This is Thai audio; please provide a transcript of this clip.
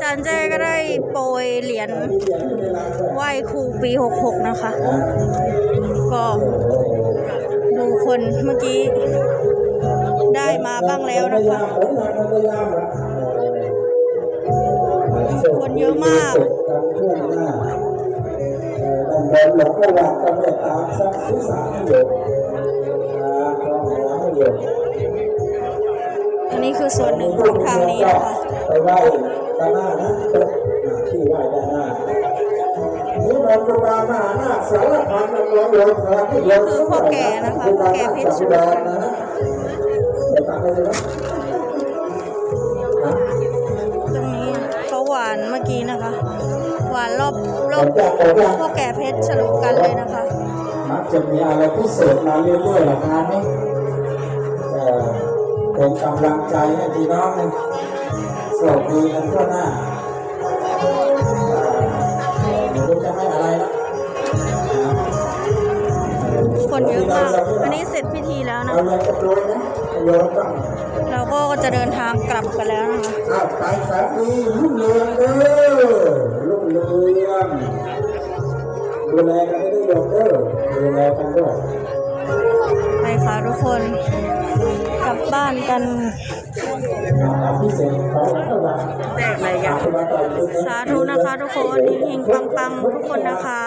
อาจารย์เจ้ก็ได้โปรยเหรียญไหว้ครูปี 66 นะคะ ก็ดูคนเมื่อกี้ได้มาบ้างแล้วนะคะ คนเยอะมากหลงระหว่างกันเมตตาสักศีรษะให้โยมหยมอันนี้คือส่วนหนึ่งของทางนี้นะคะ ด้านหน้านะที่ไหว้ด้านหน้านี่มันกุมารมหาหน้าสารพันนำร้อยโยมครับนี่คือพ่อแก่นะคะพ่อแก่เพชรสุพรรณนะไปตักไปเลยนะตรงนี้เขาหวานเมื่อกี้นะคะ หวานรอบรอบพ่อแก่เพชรฉลุกันเลยนะคะมักจะมีอะไรพิเศษมาเรื่อยๆหลังงานนี้เอ่อเป็นกำลังใจให้พี่น้องนะ โชคดีกันทั่วหน้าเอ่อไม่รู้จะให้อะไรละคนเยอะมากอันนี้เสร็จพิธีแล้วนะเอาเงินจะโดนนะโยนต้องเราก็จะเดินทางกลับกันแล้วนะคะอ้าวไปสามีรุ่งเรืองเด้อรุ่งเรืองดูแลกันได้ด้วยโยมเด้อดูแลกันด้วยไปค่ะทุกคนกลับบ้านกันแจกอะไรกันสาธุนะคะทุกคนเฮงๆปังๆ ทุกคนนะคะ